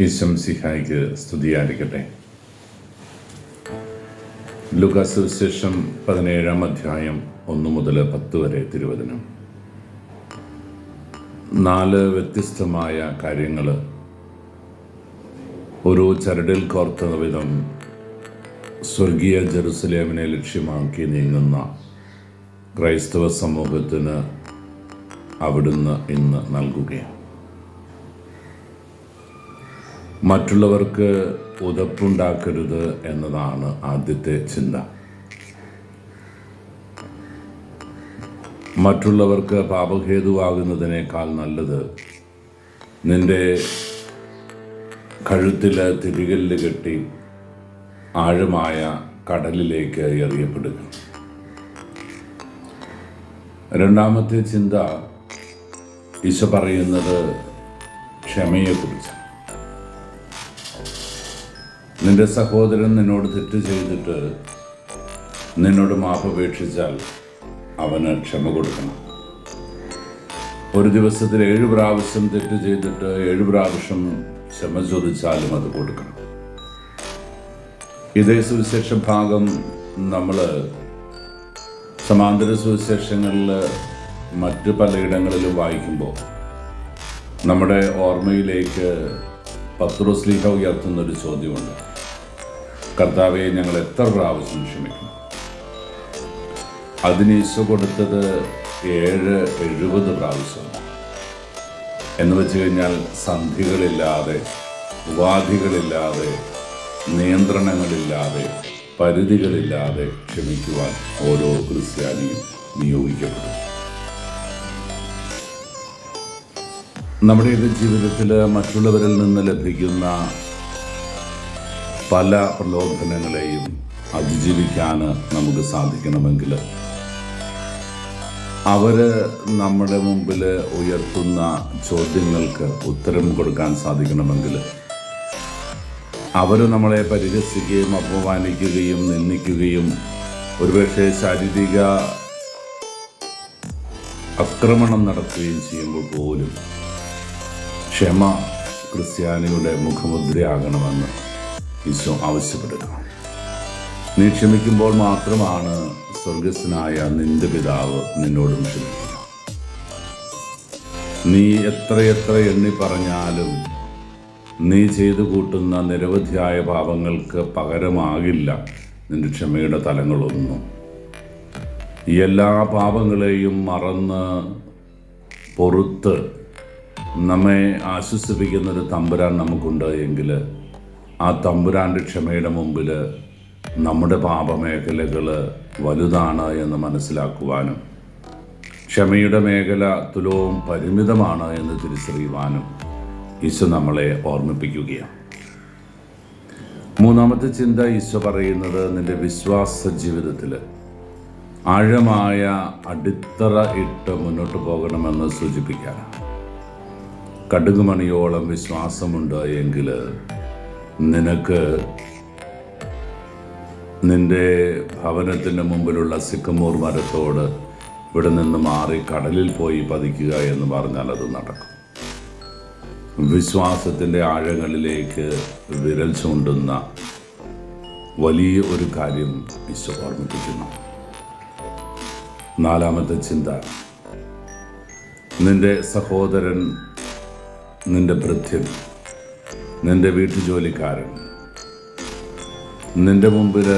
ഈശം സിഹായിക്ക് സ്തുതിയായിരിക്കട്ടെ. ലുക്കാസ് പതിനേഴാം അധ്യായം ഒന്ന് മുതൽ പത്ത് വരെ തിരുവചനം. നാല് വ്യത്യസ്തമായ കാര്യങ്ങൾ ഒരു ചരടിൽ കോർത്ത വിധം സ്വർഗീയ ജെറുസലേമിനെ ലക്ഷ്യമാക്കി നീങ്ങുന്ന ക്രൈസ്തവ സമൂഹത്തിന് അവിടുന്ന് ഇന്ന് നൽകുകയാണ്. മറ്റുള്ളവർക്ക് ഉതപ്പുണ്ടാക്കരുത് എന്നതാണ് ആദ്യത്തെ ചിന്ത. മറ്റുള്ളവർക്ക് പാപഹേതുവാകുന്നതിനേക്കാൾ നല്ലത് നിന്റെ കഴുത്തിൽ തിരികല്ല് കെട്ടി ആഴമായ കടലിലേക്ക് എറിയപ്പെടുക. രണ്ടാമത്തെ ചിന്ത ഈശോ പറയുന്നത് ക്ഷമയെക്കുറിച്ച് നിന്റെ സഹോദരൻ നിന്നോട് തെറ്റ് ചെയ്തിട്ട് നിന്നോട് മാപ്പപേക്ഷിച്ചാൽ അവന് ക്ഷമ കൊടുക്കണം. ഒരു ദിവസത്തിൽ ഏഴ് പ്രാവശ്യം തെറ്റ് ചെയ്തിട്ട് ഏഴ് പ്രാവശ്യം ക്ഷമ ചോദിച്ചാലും അത് കൊടുക്കണം. ഇതേ സുവിശേഷ ഭാഗം നമ്മൾ സമാന്തര സുവിശേഷങ്ങളിൽ മറ്റ് പലയിടങ്ങളിലും വായിക്കുമ്പോൾ നമ്മുടെ ഓർമ്മയിലേക്ക് പത്രോസ്ലിഹ ഉയർത്തുന്നൊരു ചോദ്യമുണ്ട്. കർത്താവെ ഞങ്ങൾ എത്ര പ്രാവശ്യം ക്ഷമിക്കണം. അതിന് ഈശോ കൊടുത്തത് ഏഴ് എഴുപത് പ്രാവശ്യം എന്ന് വെച്ച് കഴിഞ്ഞാൽ സന്ധികളില്ലാതെ ഉപാധികളില്ലാതെ നിയന്ത്രണങ്ങളില്ലാതെ പരിധികളില്ലാതെ ക്ഷമിക്കുവാൻ ഓരോ ക്രിസ്ത്യാനിയും നിയോഗിക്കപ്പെടും നമ്മുടെയൊക്കെ ജീവിതത്തിൽ മറ്റുള്ളവരിൽ നിന്ന് ലഭിക്കുന്ന പല പ്രലോഭനങ്ങളെയും അതിജീവിക്കാൻ നമുക്ക് സാധിക്കണമെങ്കിൽ അവർ നമ്മുടെ മുമ്പിൽ ഉയർത്തുന്ന ചോദ്യങ്ങൾക്ക് ഉത്തരം കൊടുക്കാൻ സാധിക്കണമെങ്കിൽ അവർ നമ്മളെ പരിഹസിക്കുകയും അപമാനിക്കുകയും നിന്ദിക്കുകയും ഒരുപക്ഷെ ശാരീരിക ആക്രമണം നടത്തുകയും ചെയ്യുമ്പോൾ പോലും ക്ഷമ ക്രിസ്ത്യാനിയുടെ മുഖമുദ്രയാകണമെന്ന് ഈശോ ആവശ്യപ്പെടുക നീ ക്ഷമിക്കുമ്പോൾ മാത്രമാണ് സ്വർഗസ്സനായ നിന്റെ പിതാവ് നിന്നോടും ക്ഷമിക്കുക. നീ എത്രയെത്ര എണ്ണി പറഞ്ഞാലും നീ ചെയ്തു കൂട്ടുന്ന നിരവധിയായ പാപങ്ങൾക്ക് പകരമാകില്ല നിന്റെ ക്ഷമയുടെ തലങ്ങളൊന്നും. എല്ലാ പാപങ്ങളെയും മറന്ന് പൊറുത്ത് നമ്മെ ആശ്വസിപ്പിക്കുന്നൊരു തമ്പുരാൻ നമുക്കുണ്ട് എങ്കിൽ ആ തമ്പുരാന്റെ ക്ഷമയുടെ മുമ്പിൽ നമ്മുടെ പാപമേഖലകൾ വലുതാണ് എന്ന് മനസ്സിലാക്കുവാനും ക്ഷമയുടെ മേഖല തുലവും പരിമിതമാണ് എന്ന് തിരിച്ചറിയുവാനും ഈശോ നമ്മളെ ഓർമ്മിപ്പിക്കുകയാണ്. മൂന്നാമത്തെ ചിന്ത ഈശോ പറയുന്നത് നിന്റെ വിശ്വാസ ജീവിതത്തിൽ ആഴമായ അടിത്തറ ഇട്ട് മുന്നോട്ട് പോകണമെന്ന് സൂചിപ്പിക്കാനാണ്. കടുകുമണിയോളം വിശ്വാസമുണ്ട് എങ്കിൽ നിനക്ക് നിന്റെ ഭവനത്തിന്റെ മുമ്പിലുള്ള സിക്കമൂർ മരത്തോട് ഇവിടെ നിന്ന് മാറി കടലിൽ പോയി പതിക്കുക എന്ന് പറഞ്ഞാൽ അത് നടക്കും. വിശ്വാസത്തിന്റെ ആഴങ്ങളിലേക്ക് വിരൽ ചൂണ്ടുന്ന വലിയ ഒരു കാര്യം ഈശോ ഓർമ്മിപ്പിക്കുന്നു. നാലാമത്തെ ചിന്ത നിന്റെ സഹോദരൻ നിന്റെ ഭൃത്യൻ നിന്റെ വീട്ടുജോലിക്കാരൻ നിന്റെ മുമ്പിൽ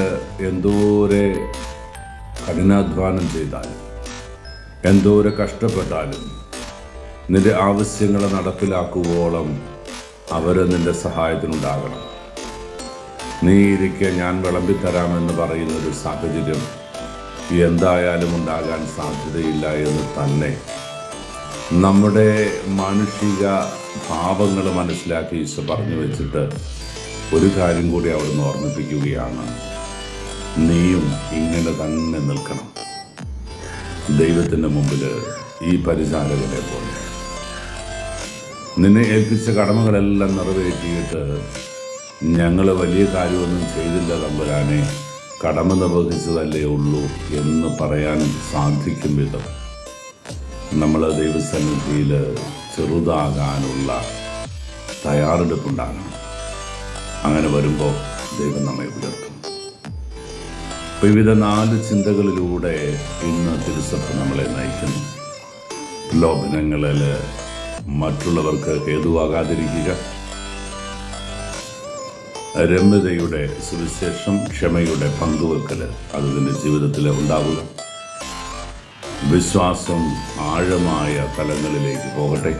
എന്തോരെ കഠിനാധ്വാനം ചെയ്താലും എന്തോരെ കഷ്ടപ്പെട്ടാലും നിന്റെ ആവശ്യങ്ങളെ നടപ്പിലാക്കുവോളം അവർ നിന്റെ സഹായത്തിനുണ്ടാകണം. നീ ഇരിക്കെ ഞാൻ വിളമ്പിത്തരാമെന്ന് പറയുന്ന ഒരു സാഹചര്യം എന്തായാലും ഉണ്ടാകാൻ സാധ്യതയില്ല എന്ന് തന്നെ. നമ്മുടെ മാനുഷിക ഭാവങ്ങൾ മനസ്സിലാക്കി ഈശോ പറഞ്ഞു വെച്ചിട്ട് ഒരു കാര്യം കൂടി അവിടുന്ന് ഓർമ്മിപ്പിക്കുകയാണ്. നീയും ഇങ്ങനെ തന്നെ നിൽക്കണം. ദൈവത്തിന്റെ മുമ്പിൽ ഈ പരിചാരകനെ പോലെ. നിന്നെ ഏൽപ്പിച്ച കടമകളെല്ലാം നിറവേറ്റിയിട്ട് ഞങ്ങൾ വലിയ കാര്യമൊന്നും ചെയ്തില്ല തമ്പുരാനെ. കടമ നിർവഹിച്ചതല്ലേ ഉള്ളൂ എന്ന് പറയാൻ സാധിക്കും വിധം. നമ്മൾ ദൈവസന്നിധിയിൽ ചെറുതാകാനുള്ള തയ്യാറെടുപ്പുണ്ടാകണം. അങ്ങനെ വരുമ്പോൾ ദൈവം നമ്മെ ഉയർത്തും വിവിധ നാല് ചിന്തകളിലൂടെ ഇന്ന് തിരുസഭ നമ്മളെ നയിക്കുന്നു. ലോഭനങ്ങളിൽ മറ്റുള്ളവർക്ക് ഹേതുവാകാതിരിക്കുക. രമ്യതയുടെ സുവിശേഷം ക്ഷമയുടെ പങ്കുവെക്കൽ അത് നിന്റെ ജീവിതത്തിൽ ഉണ്ടാവുക. വിശ്വാസം ആഴമായ തലങ്ങളിലേക്ക് പോകട്ടെ.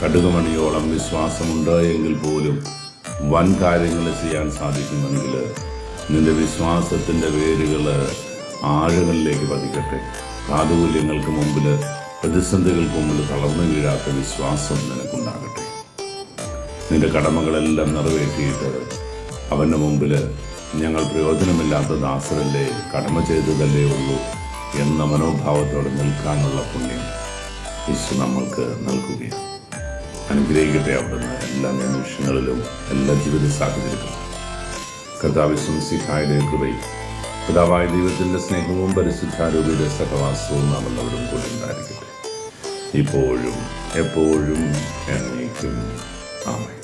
കടുകുമണിയോളം വിശ്വാസമുണ്ട് എങ്കിൽ പോലും വൻ കാര്യങ്ങൾ ചെയ്യാൻ സാധിക്കുമെങ്കിൽ നിന്റെ വിശ്വാസത്തിന്റെ വേരുകൾ ആഴങ്ങളിലേക്ക് പതിക്കട്ടെ. പ്രാതുകൂല്യങ്ങൾക്ക് മുമ്പിൽ പ്രതിസന്ധികൾക്ക് മുമ്പിൽ തളർന്നു വീഴാത്ത വിശ്വാസം നിനക്കുണ്ടാകട്ടെ. നിന്റെ കടമകളെല്ലാം നിറവേറ്റിയിട്ട് അവന്റെ മുമ്പിൽ ഞങ്ങൾ പ്രയോജനമില്ലാത്ത ദാസരല്ലേ കടമ ചെയ്തതല്ലേ ഉള്ളൂ. എന്ന മനോഭാവത്തോടെ നിൽക്കാനുള്ള പുണ്യം യേശു നമ്മൾക്ക് നൽകുകയാണ്. അനുഗ്രഹിക്കട്ടെ അവിടുന്ന് എല്ലാ നിമിഷങ്ങളിലും എല്ലാ ജീവിത സാഹചര്യത്തിലും. കർത്താവിശ്വം സിഹായുടെ കൃപയും പിതാവായ ദൈവത്തിന്റെ സ്നേഹവും പരിശുദ്ധാരോഗ്യയുടെ സഹവാസവും നാം എല്ലാവരും കൂടെ ഉണ്ടായിരിക്കട്ടെ. ഇപ്പോഴും എപ്പോഴും എന്നേക്കും. ആമേ